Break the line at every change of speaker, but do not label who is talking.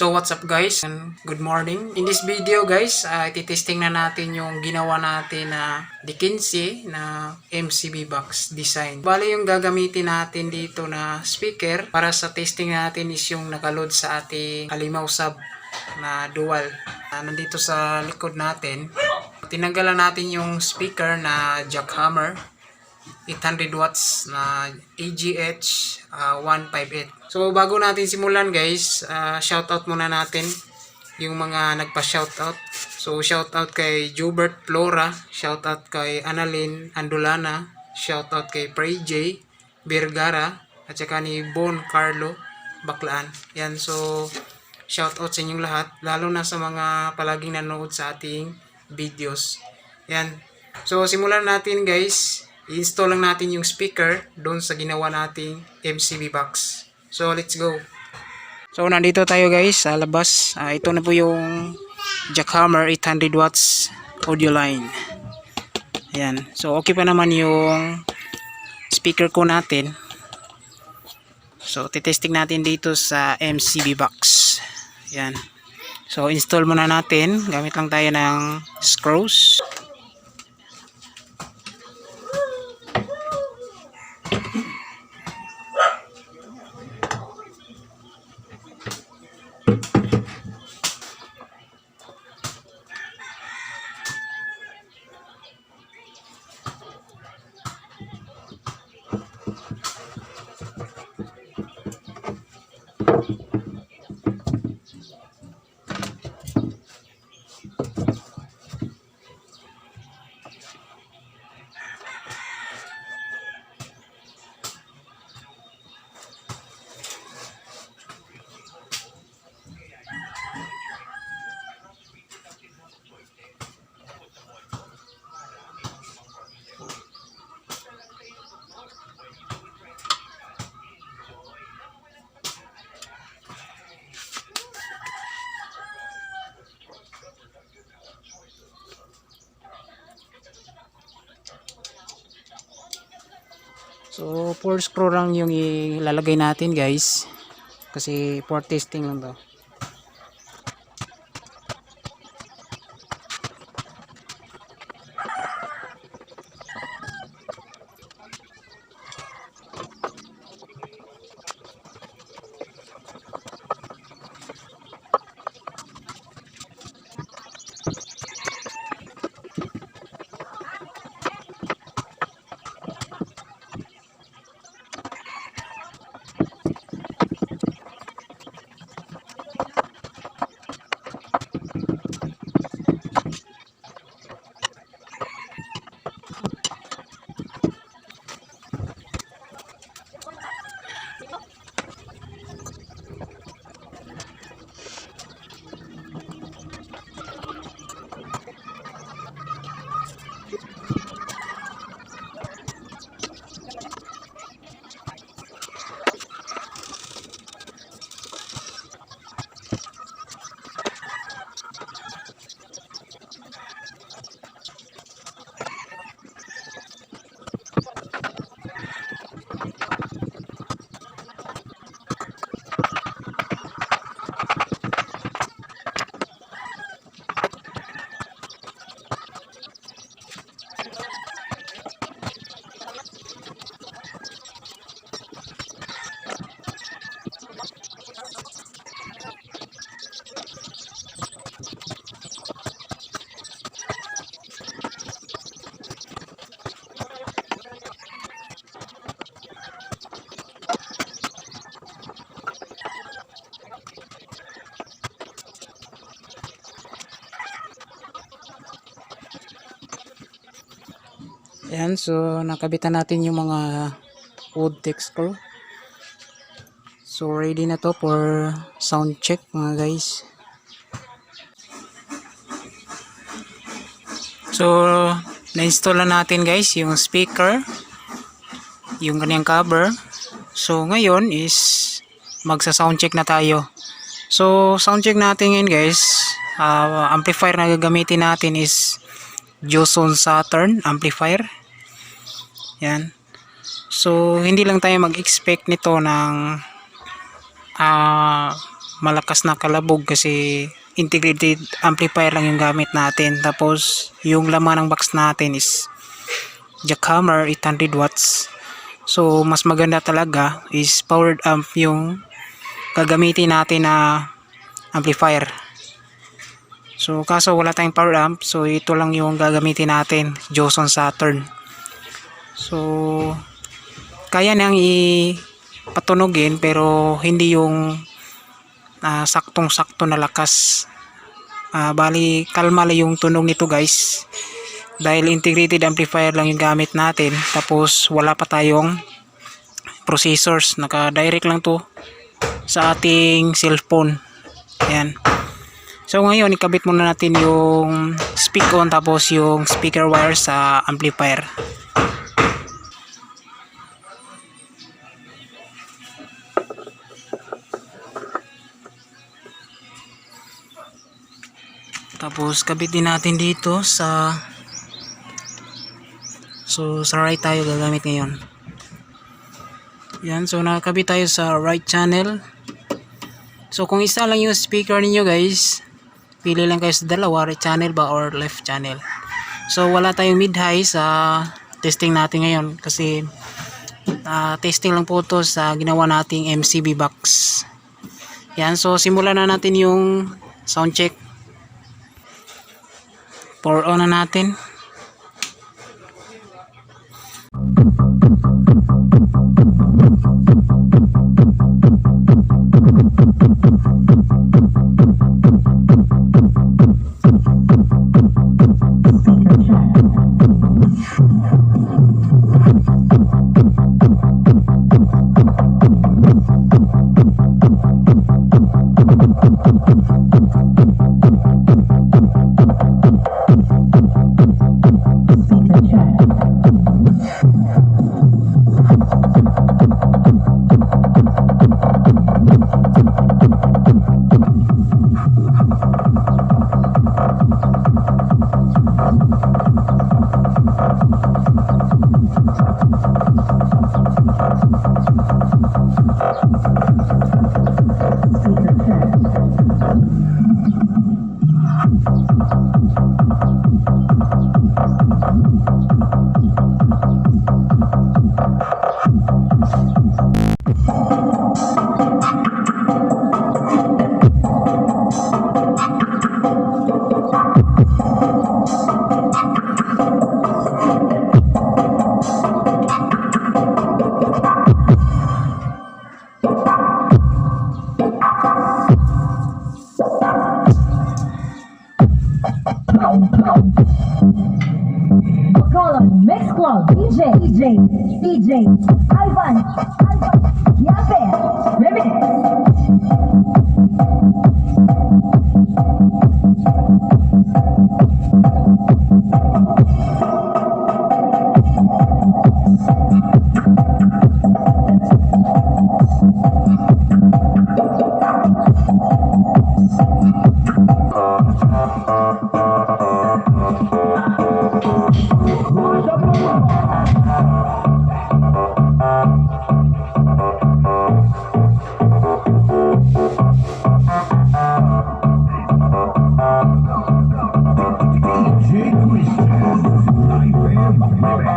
So what's up guys and good morning. In this video guys, uh, ititesting na natin yung ginawa natin na D15 na MCB box design. Bali yung gagamitin natin dito na speaker para sa testing natin is yung nakaload sa ating halimaw sub na dual. Ah, nandito sa likod natin. Tinanggalan natin yung speaker na jackhammer 800 watts na AGH ah, 158. So bago natin simulan guys, ah, shoutout muna natin yung mga nagpa-shoutout. So shoutout kay Jubert Flora, shoutout kay Annalyn Andulana, shoutout kay Pray J, Vergara, at saka ni Bon Carlo Baklaan. Yan, so shoutout sa inyong lahat, lalo na sa mga palaging nanood sa ating videos. Yan. So simulan natin guys. I-install lang natin yung speaker doon sa ginawa nating MCB box. So let's go. So nandito tayo guys sa labas. Ah, ito na po yung Jackhammer 800 watts audio line. Ayan. So okay pa naman yung speaker ko natin. So titesting natin dito sa MCB box. Ayan. So install muna natin. Gamit lang tayo ng screws. So, 4 screw lang yung ilalagay natin guys. Kasi for testing lang to. Ayan, so nakabitan natin yung mga wood screw. So ready na to for sound check mga guys. So na-install na natin guys yung speaker, yung kanyang cover. So ngayon is magsa sound check na tayo. So sound check natin ngayon guys, ah, amplifier na gagamitin natin is Joson Saturn amplifier. Yan. So, hindi lang tayo mag-expect nito ng ah, malakas na kalabog kasi integrated amplifier lang yung gamit natin. Tapos, yung laman ng box natin is jackhammer 800 watts. So, mas maganda talaga is powered amp yung gagamitin natin na amplifier. So, kaso wala tayong power amp. So, ito lang yung gagamitin natin. Joson Saturn. So, kaya niyang ipatunogin pero hindi yung ah, saktong-sakto na lakas. Ah, bali, kalma lang yung tunog nito guys. Dahil integrated amplifier lang yung gamit natin. Tapos, wala pa tayong processors. Naka-direct lang to sa ating cellphone. Ayan. So ngayon, ikabit muna natin yung speak on tapos yung speaker wire sa amplifier. Tapos kabit din natin dito sa So sa right tayo gagamit ngayon. Yan, so nakakabit tayo sa right channel. So kung isa lang yung speaker ninyo guys, pili lang kayo sa dalawa, right channel ba or left channel. So wala tayong mid-high sa testing natin ngayon kasi ah, testing lang po to sa ginawa nating MCB box. Yan, so simulan na natin yung sound check. Pour on na natin.
DJ, DJ, DJ, Ivan, Alvan, Yape, uh, uh, uh. Amen.